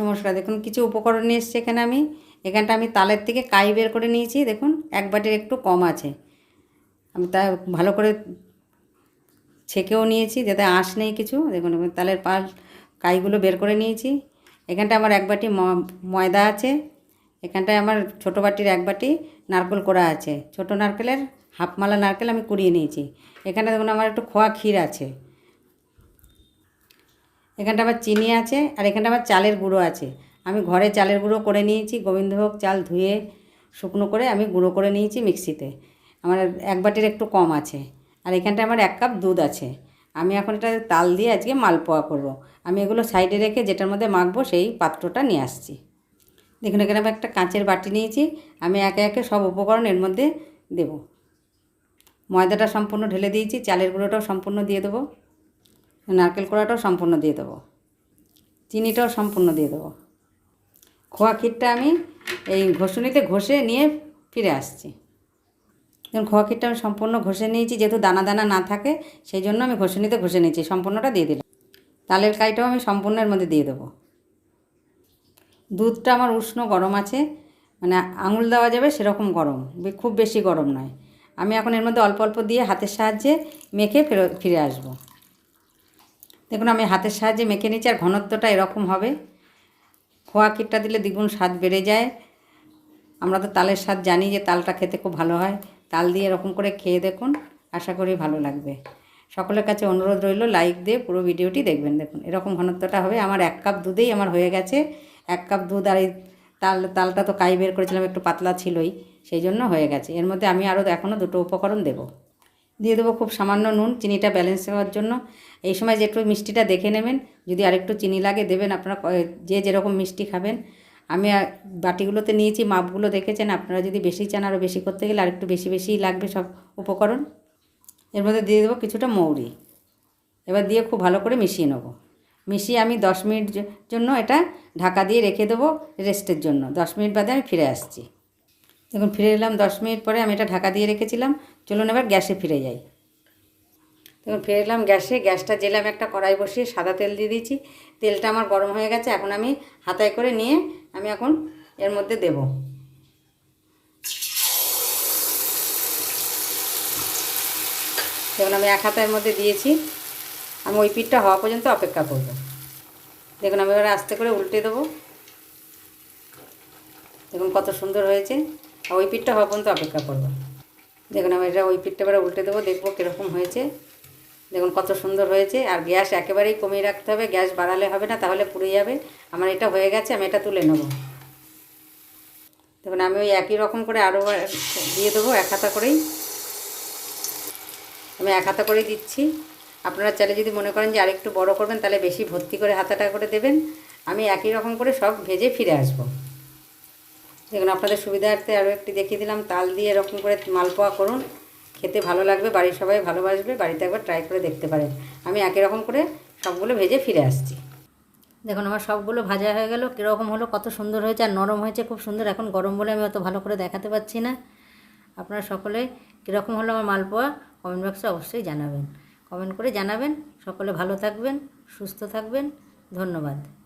নমস্কার, দেখুন কিছু উপকরণ নিয়ে এসছি এখানে আমি। এখানটা আমি তালের থেকে কাই বের করে নিয়েছি, দেখুন এক বাটির একটু কম আছে। আমি তা ভালো করে ছেঁকেও নিয়েছি, যাতে আঁশ নেই কিছু। দেখুন তালের পাল কাইগুলো বের করে নিয়েছি। এখানটা আমার এক বাটি ময়দা আছে। এখানটায় আমার ছোটো বাটির এক বাটি নারকেল করা আছে। ছোটো নারকেলের হাফ মালা নারকেল আমি কুড়িয়ে নিয়েছি। এখানে দেখুন আমার একটু খোয়া ক্ষীর আছে। এখানটা আমার চিনি আছে আর এখানটা আমার চালের গুঁড়ো আছে। আমি ঘরে চালের গুঁড়ো করে নিয়েছি, গোবিন্দভোগ চাল ধুয়ে শুকনো করে আমি গুঁড়ো করে নিয়েছি মিক্সিতে। আমার এক বাটির একটু কম আছে। আর এখানটা আমার এক কাপ দুধ আছে। আমি এখন এটা তাল দিয়ে আজকে মালপোয়া করব। আমি এগুলো সাইডে রেখে যেটার মধ্যে মাখবো সেই পাত্রটা নিয়ে আসছি। দেখুন, এখানে আমি একটা কাঁচের বাটি নিয়েছি। আমি একে একে সব উপকরণ এর মধ্যে দেব। ময়দাটা সম্পূর্ণ ঢেলে দিয়েছি, চালের গুঁড়োটাও সম্পূর্ণ দিয়ে দেবো। নারকেল কোড়াটাও সম্পূর্ণ দিয়ে দেবো। চিনিটাও সম্পূর্ণ দিয়ে দেবো। খোয়া ক্ষীরটা আমি এই ঘষুনিতে ঘষে নিয়ে ফিরে আসছি। যেমন খোয়া ক্ষীরটা আমি সম্পূর্ণ ঘষে নিয়েছি, যেহেতু দানা দানা না থাকে, সেই জন্য আমি ঘষুনিতে ঘষে নিয়েছি, সম্পূর্ণটা দিয়ে দিলাম। তালের কাইটাও আমি সম্পূর্ণ এর মধ্যে দিয়ে দেবো। দুধটা আমার উষ্ণ গরম আছে মানে আঙুল দেওয়া যাবে সেরকম গরম খুব বেশি গরম নয়। আমি এখন এর মধ্যে অল্প অল্প দিয়ে হাতের সাহায্যে মেখে ফেরত ফিরে আসব। দেখুন, আমি হাতের সাহায্যে মেখে নিচ্ছি, আর ঘনত্বটা এরকম হবে। খোয়া ক্ষীরটা দিলে দ্বিগুণ স্বাদ বেড়ে যায়। আমরা তো তালের স্বাদ জানি যে তালটা খেতে খুব ভালো হয়। তাল দিয়ে এরকম করে খেয়ে দেখুন, আশা করি ভালো লাগবে। সকলের কাছে অনুরোধ রইল লাইক দিয়ে পুরো ভিডিওটি দেখবেন। দেখুন, এরকম ঘনত্বটা হবে। আমার এক কাপ দুধেই আমার হয়ে গেছে। এক কাপ দুধ আর এই তাল, তালটা তো কাই বের করেছিলাম, একটু পাতলা ছিলই, সেই জন্য হয়ে গেছে। এর মধ্যে আমি আরও এখনও দুটো উপকরণ দেবো। দিয়ে দেবো খুব সামান্য নুন, চিনিটা ব্যালেন্স হওয়ার জন্য। এই সময় যে একটু মিষ্টিটা দেখে নেবেন, যদি আরেকটু চিনি লাগে দেবেন আপনারা যে যেরকম মিষ্টি খাবেন। আমি বাটিগুলোতে নিয়েছি, মাপগুলো দেখেছেন, আপনারা যদি বেশি চান আরও বেশি করতে গেলে আরেকটু বেশি বেশিই লাগবে সব উপকরণ। এর মধ্যে দিয়ে দেবো কিছুটা মৌরি। এবার দিয়ে খুব ভালো করে মিশিয়ে নেব। মিশিয়ে আমি দশ মিনিট জন্য এটা ঢাকা দিয়ে রেখে দেবো রেস্টের জন্য। দশ মিনিট বাদে আমি ফিরে আসছি। দেখুন, ফিরে এলাম, দশ মিনিট পরে আমি এটা ঢাকা দিয়ে রেখেছিলাম। চলুন এবার গ্যাসে ফিরে যাই। দেখুন, ফিরে এলাম গ্যাসে, গ্যাসটা জেলে আমি একটা কড়াই বসিয়ে সাদা তেল দিয়ে দিয়েছি। তেলটা আমার গরম হয়ে গেছে, এখন আমি হাতায় করে নিয়ে আমি এখন এর মধ্যে দেব। দেখুন, আমি এক হাতার মধ্যে দিয়েছি। আমি ওই পিঠটা হওয়া পর্যন্ত অপেক্ষা করব। দেখুন, আমি এবার আস্তে করে উল্টে দেবো। দেখুন, কত সুন্দর হয়েছে। আর ওই পিঠটা হওয়া পর্যন্ত অপেক্ষা করব। দেখুন, আমি এটা ওই পিঠটা এবারে উল্টে দেবো, দেখব কীরকম হয়েছে। দেখুন, কত সুন্দর হয়েছে। আর গ্যাস একেবারেই কমিয়ে রাখতে হবে, গ্যাস বাড়ালে হবে না, তাহলে পুড়ে যাবে। আমার এটা হয়ে গেছে, আমি এটা তুলে নেব। দেখুন, আমি ওই একই রকম করে আরও দিয়ে দেবো, এক হাতা করেই। আমি এক হাতা করেই দিচ্ছি। আপনারা চাইলে যদি মনে করেন যে আরেকটু বড় করবেন, তাহলে বেশি ভর্তি করে হাতাটা করে দেবেন। আমি একই রকম করে সব ভেজে ফিরে আসব। দেখুন আপনাদের সুবিধার্থে আরও একটি দেখিয়ে দিলাম। তাল দিয়ে এরকম করে মালপোয়া করুন। খেতে ভালো লাগবে, বাড়ির সবাই ভালোবাসবে, বাড়িতে একবার ট্রাই করে দেখতে পারেন। আমি একই রকম করে সবগুলো ভেজে ফিরে আসছি। দেখুন, আমার সবগুলো ভাজা হয়ে গেল। কীরকম হলো, কত সুন্দর হয়েছে আর নরম হয়েছে খুব সুন্দর। এখন গরম বলে আমি অত ভালো করে দেখাতে পাচ্ছি না। আপনারা সকলে কীরকম হলো আমার মালপোয়া কমেন্ট বক্সে অবশ্যই জানাবেন। কমেন্ট করে জানাবেন। সকলে ভালো থাকবেন, সুস্থ থাকবেন। ধন্যবাদ।